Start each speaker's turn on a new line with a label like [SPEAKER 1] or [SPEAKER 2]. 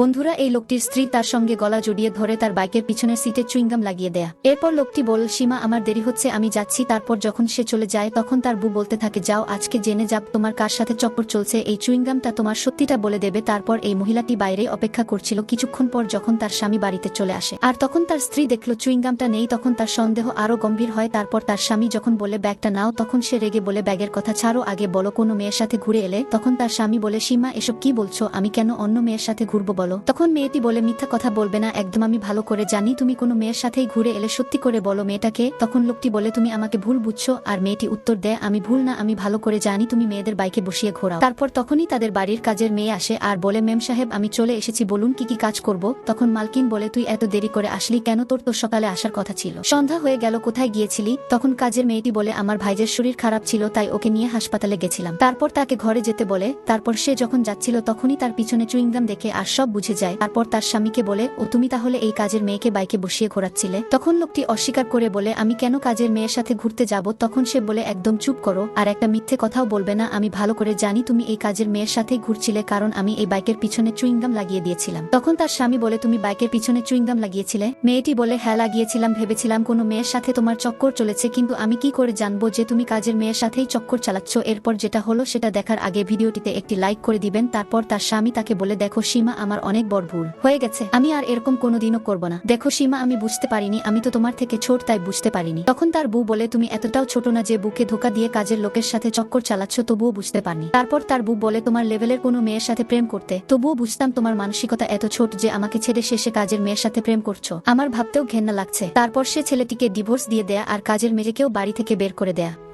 [SPEAKER 1] বন্ধুরা, এই লোকটির স্ত্রী তার সঙ্গে গলা জড়িয়ে ধরে তার বাইকের পিছনের সিটে চুইংগাম লাগিয়ে দেয়া। এরপর লোকটি বল সীমা, আমার দেরি হচ্ছে, আমি যাচ্ছি। তারপর যখন সে চলে যায়, তখন তার বউ বলতে থাকে, যাও, আজকে জেনে যাক তোমার কার সাথে চক্কর চলছে। এই চুইংগামটা তোমার সত্যিটা বলে দেবে। তারপর এই মহিলাটি বাইরে অপেক্ষা করছিল কিছুক্ষণ পর যখন তার স্বামী বাড়িতে চলে আসে। আর তখন তার স্ত্রী দেখল, চুইংগামটা নেই। তখন তার সন্দেহ আরও গম্ভীর হয়। তারপর তার স্বামী যখন বলে, ব্যাগটা নাও, তখন সে রেগে বলে, ব্যাগের কথা ছাড়ো, আগে বলো কোনো মেয়ের সাথে ঘুরে এলে। তখন তার স্বামী বলে, সীমা, এসব কি বলছো? আমি কেন অন্য মেয়ের সাথে ঘুরবো বলো। তখন মেয়েটি বলে, মিথ্যা কথা বলবে না, একদম আমি ভালো করে জানি, তুমি কোনো মেয়ের সাথেই ঘুরে এলে সত্যি করে বলো মেয়েটাকে। তখন লোকটি বলে, তুমি আমাকে ভুল বুঝছ, আর মেয়েটি উত্তর দেয়, আমি ভুল না, আমি ভালো করে জানি, তুমি মেয়েদের বাইকে বসিয়ে ঘোরাও। তারপর তখনই তাদের বাড়ির কাজের মেয়ে আসে, আর বলে মেম সাহেব, আমি চলে এসেছি, বলুন কি কি কাজ করব? তখন মালকিন বলে, তুই এত দেরি করে আসলি কেন? তোর তো সকালে আসার কথা ছিল। সন্ধ্যা হয়ে গেল, কোথায় গিয়েছিলি? তখন কাজের মেয়েটি বলে, আমার ভাইজের শরীর খারাপ ছিল, তাই ওকে নিয়ে হাসপাতালে গেছিলাম। তারপর তাকে ঘরে যেতে বলে, তারপর সে যখন যাচ্ছিল, তখনই তার পিছনে চুইংগাম দেখে, আর সব বুঝে যায়। তারপর তার স্বামীকে বলে, ও, তুমি তাহলে এই কাজের মেয়েকে বাইকে বসিয়ে ঘোরাচ্ছিলে? তখন লোকটি অস্বীকার করে বলে, আমি কেন কাজের মেয়ের সাথে ঘুরতে যাব? তখন সে বলে, একদম চুপ করো। আর একটা মিথ্যে কথাও বলবে না। আমি ভালো করে জানি তুমি এই কাজের মেয়ের সাথেই ঘুরছিলে, কারণ আমি এই বাইকের পিছনে চুইংগাম লাগিয়ে দিয়েছিলাম। তখন তার স্বামী বলে, তুমি বাইকের পিছনে চুইংগাম লাগিয়েছিলে? মেয়েটি বলে হ্যাঁ লাগিয়েছিলাম। ভেবেছিলাম কোনো মেয়ের সাথে তোমার চক্কর চলেছে, কিন্তু আমি কি করে জানব যে তুমি কাজের মেয়ের সাথেই চক্কর চালাচ্ছ? এরপর যেটা হলো, সেটা দেখার আগে ভিডিওটিতে একটি লাইক করে দিবেন। তারপর তার স্বামী তাকে বলে, দেখো সীমা, আমার অনেক বড় ভুল। হয়ে গেছে। আমি আর এরকম কোনোদিনও করব না। দেখো সীমা, আমি বুঝতে পারিনি। আমি তো তোমার থেকে ছোট, তাই বুঝতে পারিনি। তখন তার বউ বলে, তুমি এতটাও ছোট না যে বুকে ধোকা দিয়ে কাজের লোকের সাথে চক্কর চালাচ্ছ, তবুও বুঝতে পারনি। তারপর তার বউ বলে, তোমার লেভেলের কোনো মেয়ের সাথে প্রেম করতে। তবুও বুঝতাম তোমার মানসিকতা এত ছোট যে আমাকে ছেড়ে শেষে কাজের মেয়ের সাথে প্রেম করছ। আমার ভাবতেও ঘেন্না লাগছে। তারপর সে ছেলেটিকে ডিভোর্স দিয়ে দেয়া আর কাজের মেয়েকেও বাড়ি থেকে বের করে দেয়া।